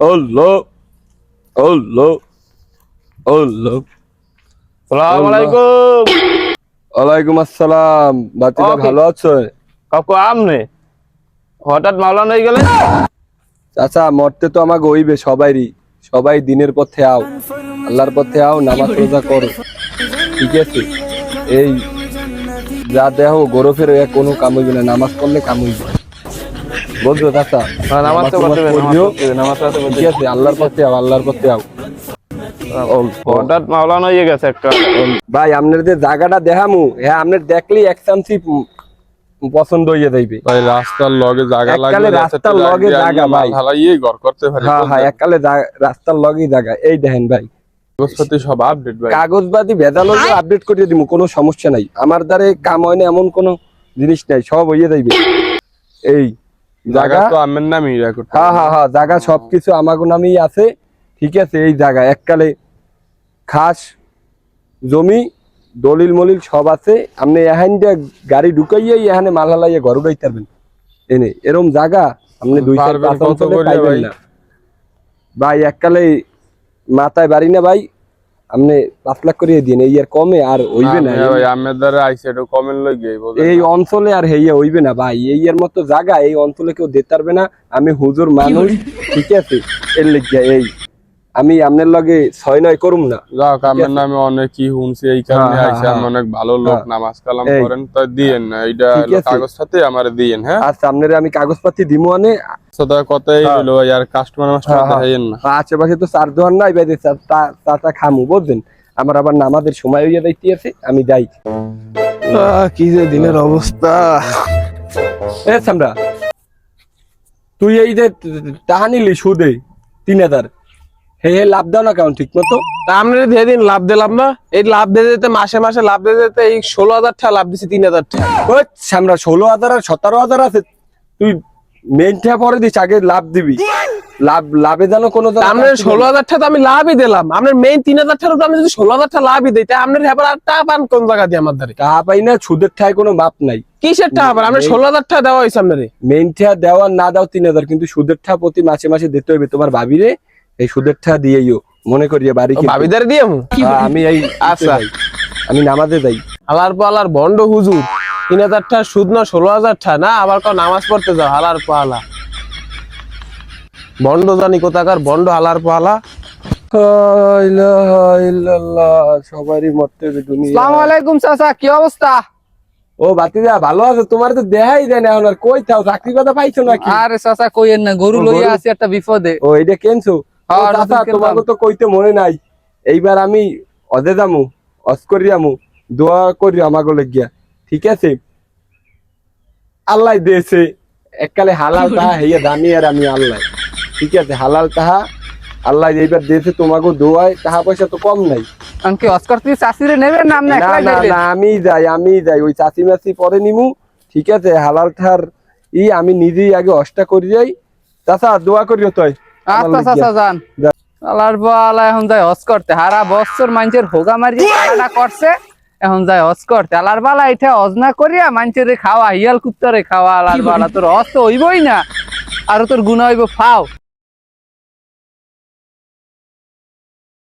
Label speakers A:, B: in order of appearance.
A: আল্লাহ আল্লাহ আল্লাহ
B: সালাম আলাইকুম।
A: ওয়ালাইকুম আসসালাম।
B: Okay.
A: ভালো আছো?
B: কাকু আমনে? হঠাৎ মাওলানা হয়ে গেলে?
A: চাচা মরতে তো আমাকে হইবে সবাইরই। সবাই দিনের পথে আও। আল্লাহর পথে আও নামাজ রোজা করো। ঠিক আছে? এই যা দেহ গরফের কোনো কাম হইবে না। নামাজ পড়লে কাম হইবে। চাচা?
B: হ্যাঁ, নামাজ তো পড়তে হবে, নামাজ তো পড়তে
A: ঠিক আছে আল্লাহর পথে আল্লাহর পথে
B: হঠাৎ মাওলানা হয়ে গেছে একটা।
A: ভাই আপনার যে জায়গাটা দেখামু হ্যাঁ আপনার দেখলি এক চান্সি পছন্দ হইয়া যাইবে।
C: ভাই রাস্তার লগে জায়গা লাগলে
A: রাস্তার লগে জায়গা ভাই।
C: ঘর করতে পারি
A: হ্যাঁ হ্যাঁ এককালে রাস্তার লগেই জায়গা। এই দেখেন ভাই।
C: কাগজপাতি সব আপডেট ভাই।
A: কাগজবাদি ভেজাল হলে আপডেট করে কোনো সমস্যা নাই। আমার দ্বারে কাম হয় না এমন কোনো জিনিস নাই সব হইয়া যাইবে। এই
C: জায়গা? তো আমের নামই রেকর্ড
A: হ্যাঁ হ্যাঁ হ্যাঁ জায়গা সবকিছু আমাগো নামেই আছে। ঠিক আছে এই জায়গা এককালে খাস জমি দলিল মলিল সব আছে। আপনি এখান দিয়ে গাড়ি ঢুকাইয়াই এখানে মাল হালাইয়া ঘর উড়াইতে পারবেন এনে এরম জায়গা আপনি দুই চার পাঁচ অঞ্চলে পাইবেন
C: ভাই?
A: না। ভাই এককালে মাথায় বাড়ি না ভাই আপনি পাঁচ লাখ করিয়ে দিন এই আর কমে আর হইবে না।
C: ভাই আমের দ্বারা আইছে এটা কমেন্ট লগে
A: এই অঞ্চলে আর হেইয়া হইবে না ভাই। এই এর মতো জায়গা এই অঞ্চলে কেউ দিতে পারবে না। আমি হুজুর মানুষ ঠিক আছে? এর লেগে এই। আমি আপনার লগে ছয় নয় করুম না।
C: যাও আমের নামে অনেক কি শুনছি এই কারণে
A: হ্যাঁ, হ্যাঁ,
C: আমি অনেক ভালো লোক
A: হ্যাঁ।
C: নামাজ কালাম করেন তো দিয়েন না এইটা। কাগজ সাথে আমার দিয়েন হ্যাঁ?
A: আর সামনের আমি কাগজপাতি দিমু আনে।
C: সদা কথাই
A: হ্যাঁ।
C: হলো আর কাস্টমার মাস্টার
A: হ্যাঁ, হ্যাঁ।
C: দেখাইয়েন না।
A: আশেপাশে তো চার দোকান নাই ভাই চাটা খামু বুঝছেন? আমার আবার নামাজের সময় হইয়া যাইতে আছে আমি যাই।
B: কি যে দিনের অবস্থা।
A: এ সামরা তুই এই যে টাকা নিলি সুদে তিন হাজার। হে হে লাভ দাও না কেমন ঠিক মতো
B: আমরা দিয়ে দিন লাভ দিলাম না। এই লাভ দিয়ে দিতে মাসে মাসে লাভ দিয়ে দিতে এই ষোলো হাজার টাকা লাভ দিছি তিন হাজার টাকা।
A: ওই সামরা ষোলো হাজার আর সতেরো হাজার আছে। তুই মেনটা পরে দিস আগে লাভ দিবি। লাভ লাভে যেন কোনো যেন
B: আপনার ষোলো
A: না।
B: হাজার টাকা তো আমি লাভই দিলাম। আপনার মেইন তিন হাজার আমি যদি ষোলো হাজার টাকা লাভই দিই তাই আপনার হেবার আর টাকা পান কোন জায়গা দিয়ে আমার দ্বারে
A: টাকা পাই না সুদের ঠায় কোনো মাপ নাই।
B: কিসের টাকা পান? আপনার ষোলো হাজার টাকা দেওয়া হয়েছে আপনার
A: মেনটা দেওয়ার না দাও তিন হাজার কিন্তু সুদের ঠা প্রতি মাসে মাসে দিতে হবে তোমার ভাবিরে এই সুদের ঠা দিয়েইও মনে করিয়ে বাড়ি।
B: ভাবিদার দিয়ে
A: আমি এই
B: আচ্ছা।
A: আমি নামাজে যাই।
B: হালার পালার বন্ড হুজুর। তিন হাজার টাকা সুদ না ষোলো হাজার টাকা না আবার কাউ নামাজ পড়তে যাও হালার পালা। বন্ড জানি কোথাকার বন্ড হালার পালা।
A: লা সবারই মরতে
D: আসসালামু আলাইকুম চাচা কি অবস্থা?
A: ও ভালো আছে? তোমার তো দেখাই দেয় না এখন আর কই থাও চাকরি কথা পাইছো নাকি?
D: আরে চাচা না গরু
A: ও,
D: লইয়া
A: গরু?
D: আছি একটা বিপদে।
A: ও এটা কেনছো? তোমাকে তো কইতে মনে নাই। এইবার আমি অদে যামু অস করিয়ামু দোয়া করি আমাকে লাগিয়া। ঠিক আছে? আল্লাহ দিয়েছে এককালে হালাল তাহা হইয়া দামি আর আমি আল্লাহ। ঠিক আছে? হালাল তাহা আল্লাহ এইবার দিয়েছে তোমাকে দোয়ায় টাকা পয়সা তো কম নাই।
D: আঙ্কে অস্কার তুই চাষিরে নেবেন না
A: না না আমি যাই আমি যাই ওই চাচি মাচি পরে নিমু। ঠিক আছে? হালাল ঠার ই আমি নিজেই আগে অষ্টা করি যাই। চাচা দোয়া করিও তুই
D: আচ্ছা আচ্ছা যান। আলার বালা এখন যাই হজ করতে। হারা বছর মানুষের হোগা মারি খেলাটা করছে এখন যাই হজ করতে। আলার বালা এটা হজ না করিয়া মানুষের খাওয়া হিয়াল কুত্তরে খাওয়া আলার বালা? তোর হজ তো হইবই না আর তোর গুণা হইব ফাও।